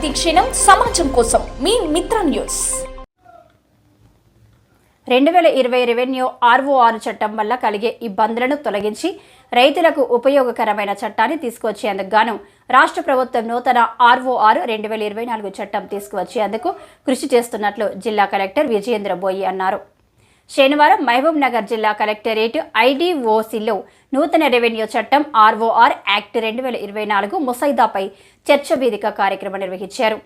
ప్రతిక్షణం సమాజం కోసం మీ మిత్ర న్యూస్. రెండు వేల ఇరవై రెవెన్యూ ఆర్ఓఆర్ చట్టం వల్ల కలిగే ఇబ్బందులను తొలగించి రైతులకు ఉపయోగకరమైన చట్టాన్ని తీసుకువచ్చేందుకు గాను రాష్ట్ర ప్రభుత్వం నూతన ఆర్ఓఆర్ రెండు వేల ఇరవై నాలుగు చట్టం తీసుకువచ్చేందుకు కృషి చేస్తున్నట్లు జిల్లా కలెక్టర్ విజయేంద్ర బోయి అన్నారు. శనివారం మహబూబ్ నగర్ జిల్లా కలెక్టరేట్ ఐడిఓసిలో నూతన రెవెన్యూ చట్టం ఆర్ఓఆర్ యాక్ట్ రెండు వేల ఇరవై నాలుగు ముసైదాపై చర్చ వేదిక కార్యక్రమం నిర్వహించారు.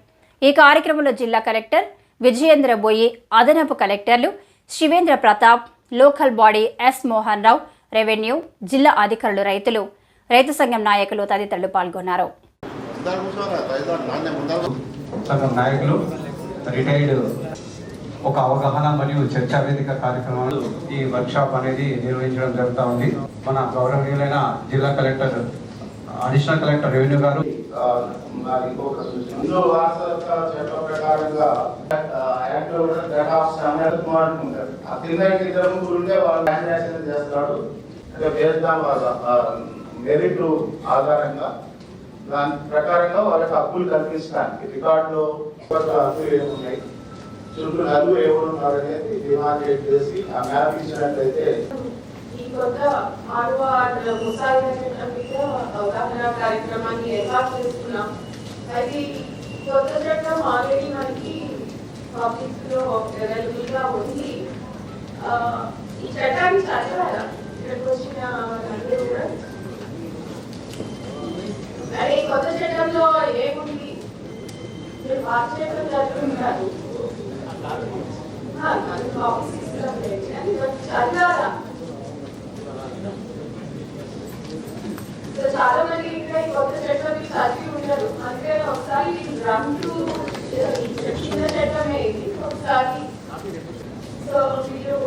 ఈ కార్యక్రమంలో జిల్లా కలెక్టర్ విజయేంద్ర బోయి అదనపు కలెక్టర్లు Shivendra Pratap local body S Mohan Rao revenue జిల్లా అధికారులు రైతులు రైతు సంఘం నాయకులు తదితరులు పాల్గొన్నారు. సంఘం నాయకులు రిటైర్డ్ ఒక అవగాహన మరియు చర్చా వేదిక కార్యక్రమాలు ఈ వర్క్షాప్ అనేది నిర్వహించడం జరుగుతూ ఉంది. మన గౌరవనీయులైన జిల్లా కలెక్టర్ అడిషనల్ కలెక్టర్ రెవెన్యూ గారు. మరి ఇంకొక ఇందులో ప్రకారంగా ఆ కింద ఇద్దరు వాళ్ళు చేస్తాడు. మెరిట్ ఆధారంగా. దాని ప్రకారంగా వాళ్ళకి హక్కులు కల్పించడానికి రికార్డులో హక్కులు ఏమున్నాయి చుట్టూ నలుగురు ఎవరు ఉన్నారు అనేది డిమాండేట్ చేసి ఆ మ్యాప్ ఇచ్చినట్లయితే ఈ కొత్త ఆర్ఓఆర్ ముసాయిదా చట్టం మీద అవగాహన కార్యక్రమాన్ని ఏర్పాటు చేస్తున్నాం. అది కొత్త చట్టం ఆల్రెడీ మనకి పబ్లిక్లో అవైలబుల్గా ఉంది. ఆ, ఈ చట్టాన్ని చదవాలా ఇక్కడికి వచ్చిన వాళ్ళందరూ కూడా? మరి ఈ కొత్త చట్టంలో ఏముంది మీరు పాత చట్టం చదువుకుంటారు మనకు కాపీస్ ఇస్తాం కానీ చదవాలా సో చాలా మంది ఇంకా ఈ కొత్త చట్టం చదివి ఉండరు అందుకే ఒకసారి డ్రమ్స్ చిన్న చట్టమే ఇది ఒకసారి సో మీరు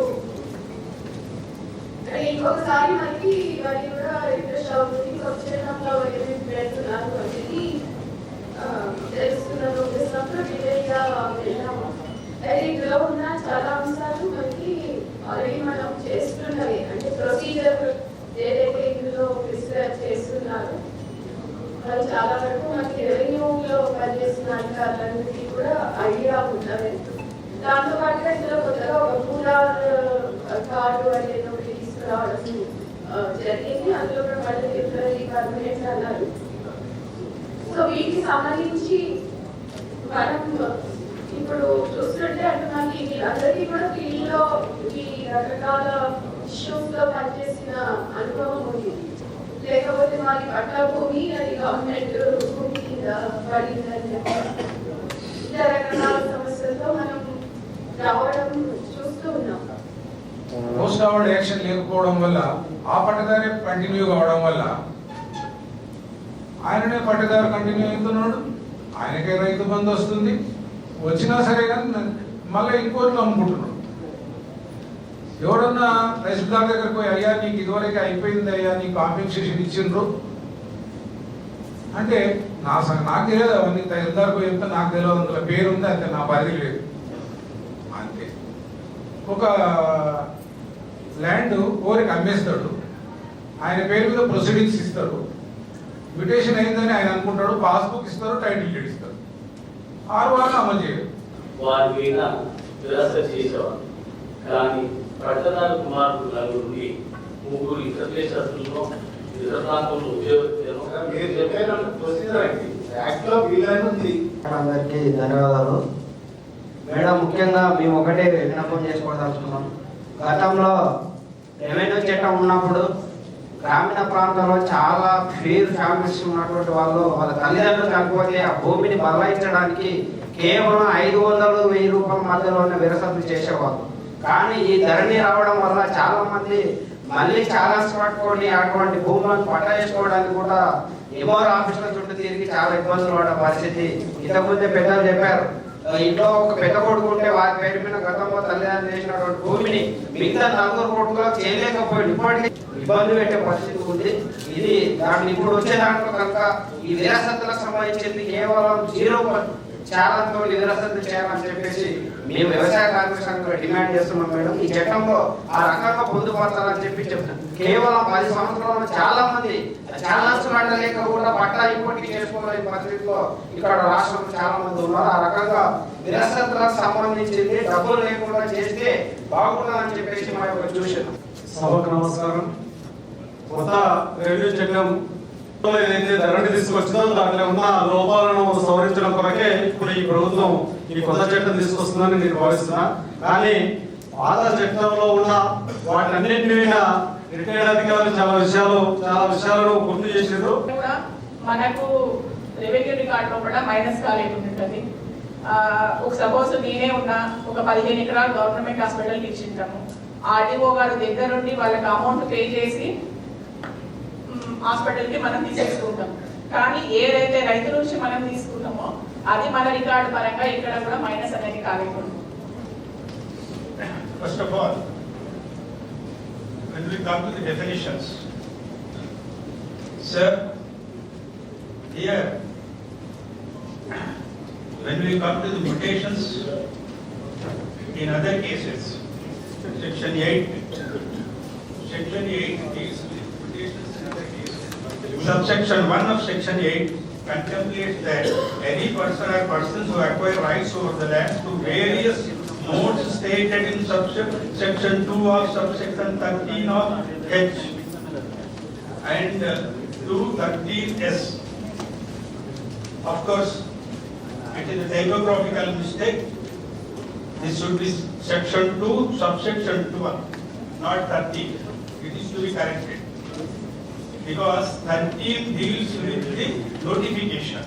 అంటే ఇంకొకసారి మనకి మరి కూడా రిఫ్రెష్ అవుతుంది కొత్త చట్టంలో ఏమేమి పెడుతున్నారు అనేది ఆ, తెలుస్తున్నారు ఉద్దేశంతో డిలేగా వెళ్ళాము అయితే ఇందులో ఉన్న చాలా అంశాలు మనకి ఆల్రెడీ మనం చేస్తున్నవి. అంటే ప్రొసీజర్ ఏదైతే ఇందులో ప్రిస్క్రైబ్ చేస్తున్నారు అది చాలా వరకు మనకి రెవెన్యూలో పనిచేసిన అధికారులందరికీ కూడా ఐడియా ఉన్నది. దాంతో పాటుగా ఇందులో కొత్తగా ఒక రూరల్ కార్డు అనేది ఒకటి తీసుకురావడం జరిగింది. అందులో కూడా మళ్ళీ టెంపరీ పర్మనెంట్ అన్నారు. సో వీటికి సంబంధించి మనం ఇప్పుడు చూస్తుంటే అంటే మనకి వీళ్ళందరికీ కూడా ఫీల్డ్లో ఈ రకరకాల ఇష్యూస్లో పనిచేసిన అనుభవం ఉంది లేకపోతే మాది పట్టా భూమి అది గవర్నమెంట్ భూమి కింద పడిందని చెప్పి ఇతర రకరకాల సమస్యలతో మనం రావడం చూస్తూ ఉన్నాం. పోస్ట్ అవార్డ్ యాక్షన్ లేకపోవడం వల్ల ఆ పట్టదారే కంటిన్యూ కావడం వల్ల ఆయననే పట్టదారు కంటిన్యూ అవుతున్నాడు. ఆయనకే రైతు బంధు వస్తుంది. వచ్చినా సరే కానీ మళ్ళీ ఇంకోట్లు అమ్ముకుంటున్నాడు ఎవరన్నా తహసీల్దార్ దగ్గర పోయి అయ్యా నీకు ఇదివరకు అయిపోయింది అయ్యా నీకు కాంపెన్సేషన్ ఇచ్చిండ్రు? అంటే నా స- నాకు తెలియదు అవన్నీ తహసీల్దార్ పోయి చెప్తే నాకు తెలియదు అందులో పేరు ఉంది అంతే నా పరిధి లేదు. అంతే. ఒక ల్యాండ్ ఓరికి అమ్మేస్తాడు. ఆయన పేరు మీద ప్రొసీడింగ్స్ ఇస్తాడు. మ్యూటేషన్ అయిందని ఆయన అనుకుంటాడు పాస్బుక్ ఇస్తారు టైటిల్ డీడ్ ఇస్తారు ఆరు వారాలు అమలు చేయడు. వారి మీద చేసేవారు కానీ పట్టణాల కుమారుడు నలుగురిని ముగ్గురు ఇతర దేశస్తుల్లో ఇతర ప్రాంతంలో అందరికీ ధన్యవాదాలు. మేడం ముఖ్యంగా మేము ఒకటే విన్నపం చేసుకోదలుచుకున్నాం గతంలో రెవెన్యూ చట్టం ఉన్నప్పుడు గ్రామీణ ప్రాంతాల్లో చాలా ఫీర్ ఫ్యామిలీస్ ఉన్నటువంటి వాళ్ళు వాళ్ళ తల్లిదండ్రులు చనిపోతే ఆ భూమిని బదలాయించడానికి కేవలం ఐదు వందలు వెయ్యి రూపాయల మధ్యలోనే విరసతులు చేసేవాళ్ళు. కానీ ఈ ధరణి రావడం వల్ల చాలా మంది మళ్ళీ చాలా పట్టుకొని అటువంటి భూములను పట్టా కూడా ఎంఆర్ ఆఫీసుల చుట్టూ తిరిగి చాలా ఇబ్బందులు పడ్డ పరిస్థితి. ఇంతకుముందే పెద్దలు చెప్పారు ఇంట్లో ఒక పెద్ద కొడుకు ఉంటే వారి పేరు మీద గతంలో తల్లిదండ్రులు చేసినటువంటి భూమిని మిగతా నలుగురు కొడుకులో చేయలేకపోయింది ఇప్పటికీ ఇబ్బంది పెట్టే పరిస్థితి ఉంది. ఇది దాన్ని ఇప్పుడు వచ్చే దాంట్లో కనుక ఈ విరాసత్తులకు సంబంధించింది కేవలం జీరో చాలా తోడు నిరసన చేయాలని చెప్పేసి మేము వ్యవసాయ కార్మిక సంఘంగా డిమాండ్ చేస్తున్నాం మేడం. ఈ చట్టంలో ఆ రకంగా పొందుపరచాలని చెప్పి చెప్తాం కేవలం పది సంవత్సరాలు చాలా మంది చాలా లేక కూడా పట్టా ఇప్పటికీ చేసుకోలేని పరిస్థితిలో ఇక్కడ రాష్ట్రంలో చాలా మంది ఉన్నారు. ఆ రకంగా నిరసనలకు సంబంధించింది డబ్బులు లేకుండా చేస్తే బాగుంటుందని చెప్పేసి మా యొక్క చూసాం సభకు నమస్కారం. కొత్త రెవెన్యూ చట్టం ధరణి తీసుకొచ్చిందో దాంట్లో ఉన్న లోపాలను సవరించడం కొరకే ఇప్పుడు ఈ ప్రభుత్వం ఈ కొత్త చట్టం తీసుకొస్తుందని నేను భావిస్తున్నా. కానీ పాత చట్టంలో ఉన్న వాటన్నింటి మీద రిటైర్డ్ అధికారులు చాలా విషయాలు చాలా విషయాలను గుర్తు చేసారు మనకు రెవెన్యూ రికార్డులో కూడా మైనస్ కాలేదు ఉంటుంది ఒక సపోజ్ నేనే ఉన్నా ఒక పదిహేను ఎకరాలు గవర్నమెంట్ హాస్పిటల్కి ఇచ్చింటాము. ఆర్డీఓ గారి దగ్గర నుండి వాళ్ళకి అమౌంట్ పే చేసి హాస్పిటల్కి మనం తీసేసుకుంటాం కానీ ఏదైతే రైతు నుంచి మనం తీసుకున్నామో అది మన రికార్డు పరంగా ఇక్కడ కూడా మైనస్ అనేది కాలేకుండా First of all, when we come to the definitions, sir, here, when we come to the mutations in other cases, section eight, section eight is Subsection one of section eight contemplates that any person or persons who acquire rights over the land to various modes stated in subsection two of subsection thirteen of H and uh, two thirteen S. Of course, it is a typographical mistake. This should be section two, subsection two, not thirteen. It is to be corrected. Because thirteen deals with the notification.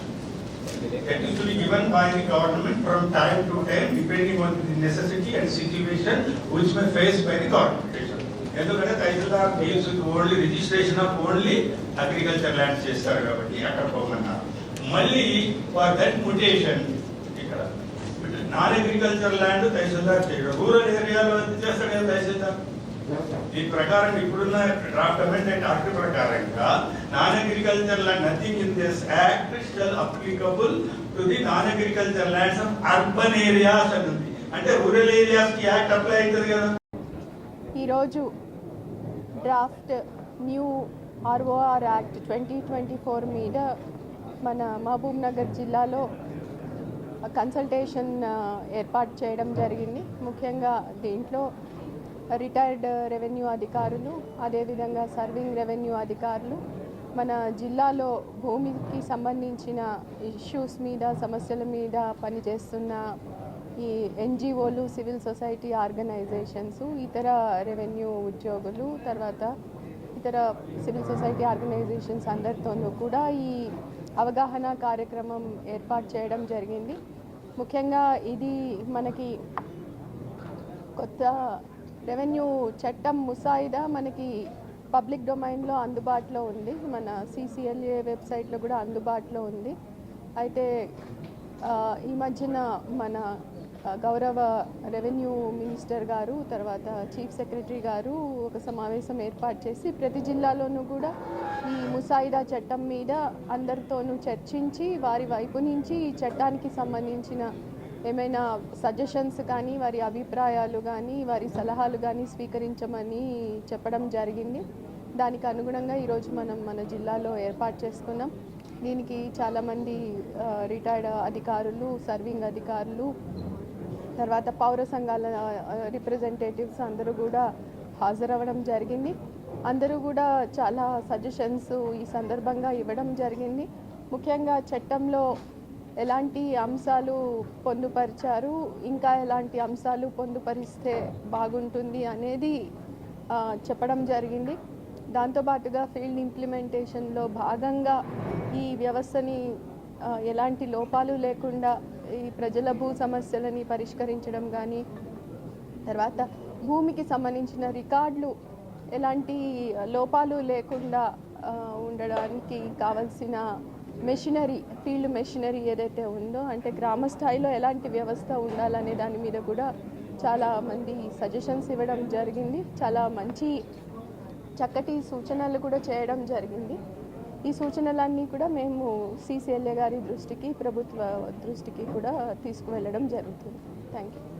That is to be given by the government from time to time depending on the necessity and situation which may face by the corporation. ఎందుకంటే tahsildar deals with only registration of only agriculture land చేస్తారు కాబట్టి అక్కడ పోమన్నారు మళ్ళీ for that mutation ఇక్కడ non agriculture land తహసీల్దార్ చేయడం rural ఏరియాలో చేస్తాడు కదా తహసీల్దార్ దీని ప్రకారం ఇప్పుడున్న డ్రాఫ్ట్ అమెండెంట్ యాక్ట్ ప్రకారంగా non agriculture land nothing in this act shall applicable to the non agriculture lands of urban areas అని ఉంది అంటే రూరల్ ఏరియాస్కి యాక్ట్ అప్లై అవుతుంది కదా. ఈరోజు draft new ROR act twenty twenty four మీద మన మహబూబ్ నగర్ జిల్లాలో కన్సల్టేషన్ ఏర్పాటు చేయడం జరిగింది. ముఖ్యంగా దీంట్లో రిటైర్డ్ రెవెన్యూ అధికారులు అదేవిధంగా సర్వింగ్ రెవెన్యూ అధికారులు మన జిల్లాలో భూమికి సంబంధించిన ఇష్యూస్ మీద సమస్యల మీద పనిచేస్తున్న ఈ ఎన్జిఓలు సివిల్ సొసైటీ ఆర్గనైజేషన్స్ ఇతర రెవెన్యూ ఉద్యోగులు తర్వాత ఇతర సివిల్ సొసైటీ ఆర్గనైజేషన్స్ అందరితోనూ కూడా ఈ అవగాహన కార్యక్రమం ఏర్పాటు చేయడం జరిగింది. ముఖ్యంగా ఇది మనకి కొత్త రెవెన్యూ చట్టం ముసాయిదా మనకి పబ్లిక్ డొమైన్లో అందుబాటులో ఉంది. మన సిసిఎల్ఏ వెబ్సైట్లో కూడా అందుబాటులో ఉంది. అయితే ఈ మధ్యన మన గౌరవ రెవెన్యూ మినిస్టర్ గారు తర్వాత చీఫ్ సెక్రటరీ గారు ఒక సమావేశం ఏర్పాటు చేసి ప్రతి జిల్లాలోనూ కూడా ఈ ముసాయిదా చట్టం మీద అందరితోనూ చర్చించి వారి వైపు నుంచి ఈ చట్టానికి సంబంధించిన ఏమైనా సజెషన్స్ కానీ వారి అభిప్రాయాలు కానీ వారి సలహాలు కానీ స్వీకరించమని చెప్పడం జరిగింది. దానికి అనుగుణంగా ఈరోజు మనం మన జిల్లాలో ఏర్పాటు చేసుకున్నాం. దీనికి చాలామంది రిటైర్డ్ అధికారులు సర్వింగ్ అధికారులు తర్వాత పౌర సంఘాల రిప్రజెంటేటివ్స్ అందరూ కూడా హాజరవ్వడం జరిగింది. అందరూ కూడా చాలా సజెషన్స్ ఈ సందర్భంగా ఇవ్వడం జరిగింది. ముఖ్యంగా చట్టంలో ఎలాంటి అంశాలు పొందుపరిచారు? ఇంకా ఎలాంటి అంశాలు పొందుపరిస్తే బాగుంటుంది అనేది చెప్పడం జరిగింది. దాంతోపాటుగా ఫీల్డ్ ఇంప్లిమెంటేషన్లో భాగంగా ఈ వ్యవస్థని ఎలాంటి లోపాలు లేకుండా ఈ ప్రజల భూ సమస్యలని పరిష్కరించడం కానీ తర్వాత భూమికి సంబంధించిన రికార్డులు ఎలాంటి లోపాలు లేకుండా ఉండడానికి కావలసిన మెషినరీ ఫీల్డ్ మెషినరీ ఏదైతే ఉందో అంటే గ్రామ స్థాయిలో ఎలాంటి వ్యవస్థ ఉండాలనే దాని మీద కూడా చాలా మంది సజెషన్స్ ఇవ్వడం జరిగింది. చాలా మంచి చక్కటి సూచనలు కూడా చేయడం జరిగింది. ఈ సూచనలన్నీ కూడా మేము సీసీఎల్ఏ గారి దృష్టికి ప్రభుత్వ దృష్టికి కూడా తీసుకువెళ్ళడం జరుగుతుంది. Thank you